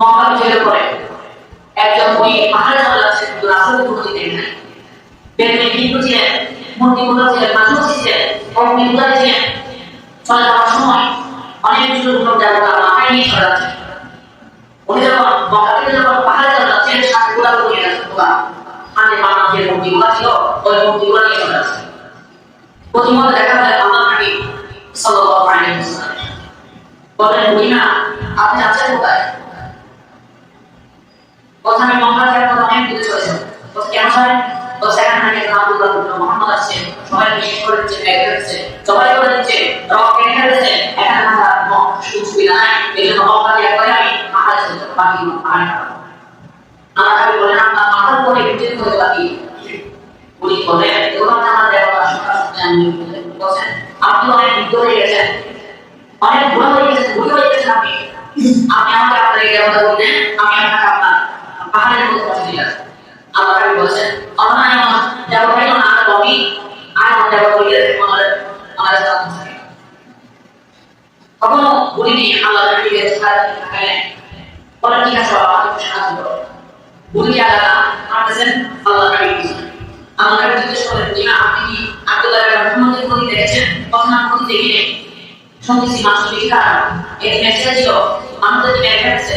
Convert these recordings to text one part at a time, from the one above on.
মক্কা বিজয়ের পরে একজন ওই পাহাড়ে চলে যাচ্ছে, কিন্তু রাস্তাতে কোনো দিকে নাই। বেদনে কিন্তু ছিলেন, মূর্তি পূজা ছিলেন মানুষ ছিলেন অগ্নি ছিলেন। চলে যাওয়ার সময় অনেক কিছু দেবতা মাথায় নিয়ে চলে যাচ্ছে। উনি যখন মক্কা যখন পাহাড়ে চলে যাচ্ছেন সাথে গুলা করে গেছে তোলা হাতে বানা যে মূর্তিগুলো ছিল, ওই মূর্তিগুলো নিয়ে চলে যাচ্ছে। প্রথমত দেখা যায় আমার নাকি সাল্লাল্লাহু আলাইহি ওয়াসাল্লাম। বলেন বুঝি না আপনি যাচ্ছেন কোথায়? প্রথমে মক্কা থেকে কথা অনেক দূরে চলে যাবে বলছে কেন স্যার তো সেখানে নাকি ইবনে মুহাম্মদ আসছে। সবাই বিশেষ করে ব্যাগ দিচ্ছে। সবাই করে রক কেটে ফেলেছে এখানে সুযোগ সুবিধা নাই। এই জন্য মক্কা থেকে করে আমি যাব বাকি যাব আমার বলেন আপনার মাথার উপরে উঠে করে বাকি। উনি বলে, এগুলো আমার দেওয়া সকাল সকালে আমি বলছেন, আপনি অনেক বৃদ্ধ হয়ে গেছেন। অনেক ভুল হয়ে গেছেন ভুল হয়ে গেছেন আপনি। আপনি আমাকে আপনার এই দেবতা বললেন, আমি আপনাকে পাহাড়ের মধ্যে পৌঁছে আল্লাহ বলেছেন নাই আমার দেবতা হইল না, আর আর আমার দেবতা হইলে আমার আমার সাথে থাকে কখনো বুড়িটি আল্লাহ নবীকে সাহায্য থাকেন বলেন, ঠিক আছে, বাবা আমাকে সাহায্য করো বুড়িটি আল্লাহ আমাদের আল্লাহ নবী আমার জিজ্ঞেস করেন, যে আপনি কি আব্দুল্লাহ মুহাম্মদের প্রতি দেখেছেন? আমি প্রতি দেখি নাই? শুনতেছি মানুষ খারাপ এই মেসেজ ছিল, মানুষদের ব্যাগ রাখছে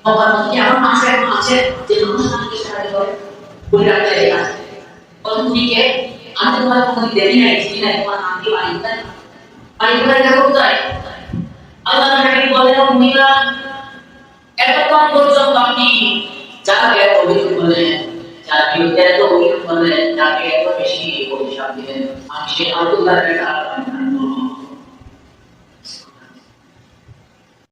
Apa masuk masuk jadi mana nanti saya ada buli ada ya kalau buli ke anda kalau mau dari naik sini naik mana nanti paling kan paling kan jago tuh Allah Nabi boleh bilang এতক্ষণ পর্যন্ত আপনি যাকে এত অভিযোগ করলেন যার বিরুদ্ধে এত অভিযোগ করলেন যাকে এত বেশি অভিশাপ দিলেন আমি সেই আব্দুল্লাহ